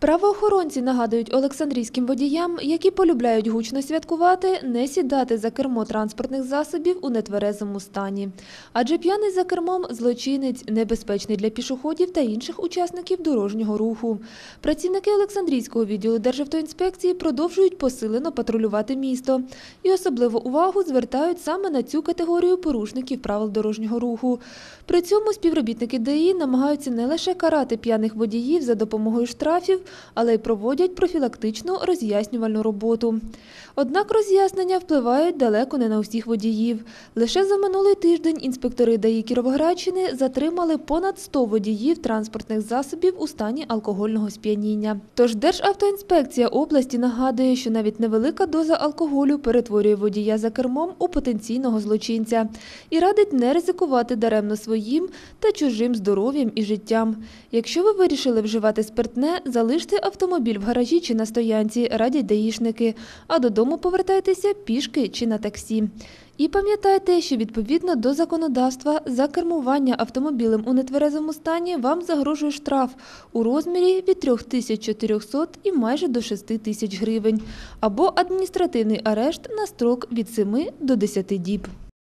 Правоохоронці нагадують олександрійським водіям, які полюбляють гучно святкувати, не сідати за кермо транспортних засобів у нетверезому стані. Адже п'яний за кермом злочинець небезпечний для пішоходів та інших учасників дорожнього руху. Працівники Олександрійського відділу Державтоінспекції продовжують посилено патрулювати місто і особливу увагу звертають саме на цю категорію порушників правил дорожнього руху. При цьому співробітники ДАІ намагаються не лише карати п'яних водіїв за допомогою штрафів, але й проводять профілактичну роз'яснювальну роботу. Однак роз'яснення впливають далеко не на усіх водіїв. Лише за минулий тиждень інспектори ДАІ Кіровоградщини затримали понад 100 водіїв транспортних засобів у стані алкогольного сп'яніння. Тож Державтоінспекція області нагадує, що навіть невелика доза алкоголю перетворює водія за кермом у потенційного злочинця і радить не ризикувати даремно своїм та чужим здоров'ям і життям. Якщо ви вирішили вживати спиртне, залиште автомобіль в гаражі чи на стоянці, радять даїшники, а додому повертайтеся пішки чи на таксі. І пам'ятайте, що відповідно до законодавства за кермування автомобілем у нетверезому стані вам загрожує штраф у розмірі від 3400 і майже до 6 тисяч гривень або адміністративний арешт на строк від 7 до 10 діб.